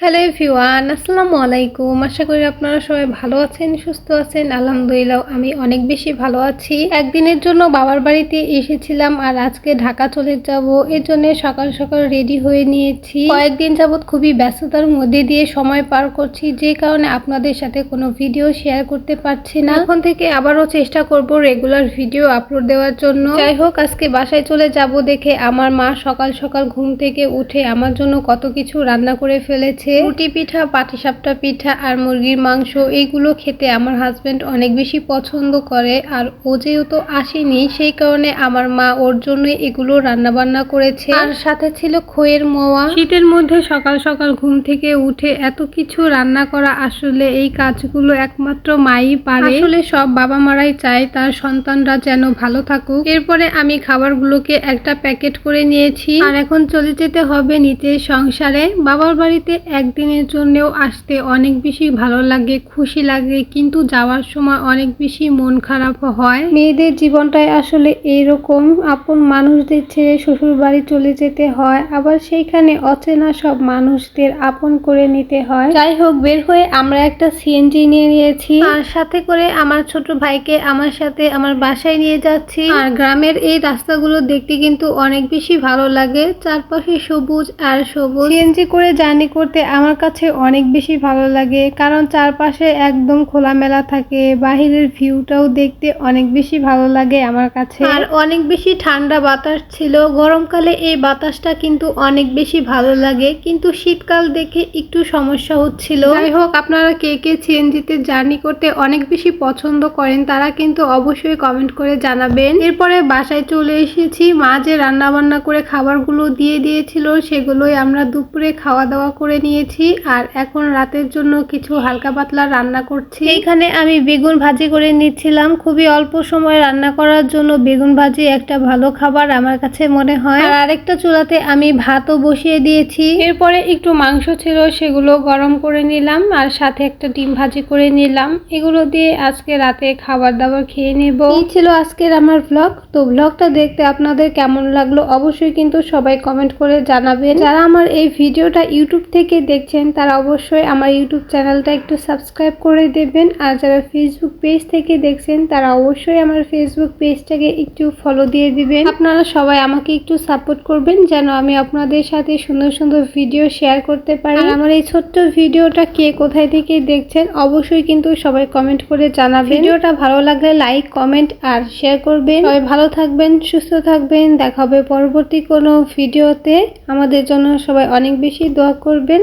Hello everyone আসসালামু আলাইকুম। আশা করি আপনারা সবাই ভালো আছেন, সুস্থ আছেন। আলহামদুলিল্লাহ, আমি অনেক বেশি ভালো আছি। একদিনের জন্য বাবার বাড়িতে এসেছিলাম আর আজকে ঢাকা চলে যাব। এর জন্য সকাল সকাল রেডি হয়ে নিয়েছি। কয়েকদিন যাবৎ খুবই ব্যস্ততার মধ্যে দিয়ে সময় পার করছি, যে কারণে আপনাদের সাথে কোনো ভিডিও শেয়ার করতে পারছি না। এখন থেকে আবারও চেষ্টা করব রেগুলার ভিডিও আপলোড দেওয়ার জন্য। যাই হোক, আজকে বাসায় চলে যাব দেখে আমার মা সকাল সকাল ঘুম থেকে উঠে আমার জন্য কত কিছু রান্না করে ফেলেছে। রুটি পিঠা পাটিসাপটা পিঠা আর মুরগির মাংস এইগুলো খেতে আমার হাজবেন্ড অনেক বেশি পছন্দ করে আর ও যেহেতু আসেনি সেই কারণে আমার মা ওর জন্য এগুলো রান্না বান্না করেছে। আর সাথে ছিল খইয়ের মোয়া। শীতের মধ্যে সকাল সকাল ঘুম থেকে উঠে এত কিছু রান্না করা আসলে এই কাজগুলো একমাত্র মাই পারে। আসলে সব বাবা মারাই চায় তার সন্তানরা যেন ভালো থাকুক। এরপরে আমি খাবারগুলোকে একটা প্যাকেট করে নিয়েছি। আর এখন চলে যেতে হবে নিতে সংসারে। বাবার বাড়িতে একদিনের জন্যও আসতে অনেক বেশি ভালো লাগে খুশি লাগে কিন্তু যাওয়ার সময় অনেক বেশি মন খারাপ হয়। মেয়েদের জীবনটাই আসলে এইরকম আপন মানুষদের ছেড়ে শ্বশুর বাড়ি চলে যেতে হয় আবার সেইখানে অচেনা সব মানুষদের আপন করে নিতে হয়। যাই হোক বের হয়ে আমরা একটা সিএনজি নিয়ে নিয়েছি। আর সাথে করে আমার ছোট ভাইকে আমার সাথে আমার বাসায় নিয়ে যাচ্ছি। আর গ্রামের এই রাস্তাগুলো দেখতে কিন্তু অনেক বেশি ভালো লাগে। চারপাশে সবুজ আর সবুজ। সিএনজি করে জার্নি করতে আমার কাছে অনেক বেশি ভালো লাগে কারণ চারপাশে একদম খোলামেলা থাকে বাহিরের ভিউটাও দেখতে অনেক বেশি ভালো লাগে আমার কাছে। আর অনেক বেশি ঠান্ডা বাতাস ছিল গরমকালে এই বাতাসটা কিন্তু অনেক বেশি ভালো লাগে কিন্তু শীতকাল দেখে একটু সমস্যা হচ্ছিল। যাই হোক আপনারা কে কে সিএনজিতে জার্নি করতে অনেক বেশি পছন্দ করেন তারা কিন্তু অবশ্যই কমেন্ট করে জানাবেন। এরপরে বাসায় চলে এসেছি মা যে রান্না বান্না করে খাবারগুলো দিয়ে দিয়েছিল সেগুলোই আমরা দুপুরে খাওয়া দাওয়া করে নিয়েছি আর এখন রাতের জন্য কিছু হালকা পাতলা রান্না করছি। এখানে আমি বেগুন ভাজি করে নিচ্ছিলাম। খুবই অল্প সময় রান্না করার জন্য বেগুন ভাজি একটা ভালো খাবার আমার কাছে মনে হয়। আর আরেকটা চুলাতে আমি ভাতও বসিয়ে দিয়েছি। এরপরে একটু মাংস ছিল, সেগুলো গরম করে নিলাম আর সাথে একটা ডিম ভাজি করে নিলাম। এগুলো দিয়ে আজকে রাতে খাবার দাবার খেয়ে নেব। এই ছিল আজকের আমার ব্লগ তো ব্লগটা দেখতে আপনাদের কেমন লাগল অবশ্যই কিন্তু সবাই কমেন্ট করে জানাবেন। যারা আমার এই ভিডিওটা ইউটিউব থেকে দেখছেন, তারা অবশ্যই আমার ইউটিউব চ্যানেলটা একটু সাবস্ক্রাইব করে দেবেন। আর যারা ফেসবুক পেজ থেকে দেখছেন, তারা অবশ্যই আমার ফেসবুক পেজটাকে একটু ফলো দিয়ে দিবেন। আপনারা সবাই আমাকে একটু সাপোর্ট করবেন, যেন আমি আপনাদের সাথে সুন্দর সুন্দর ভিডিও শেয়ার করতে পারি। আমার এই ছোট্ট ভিডিওটা কে কোথায় থেকে দেখছেন, অবশ্যই কিন্তু সবাই কমেন্ট করে জানাবেন। ভিডিওটা ভালো লাগলে লাইক কমেন্ট আর শেয়ার করবেন। সবাই ভালো থাকবেন, সুস্থ থাকবেন। দেখা হবে পরবর্তী কোনো ভিডিওতে আমাদের জন্য সবাই অনেক বেশি দোয়া করবেন।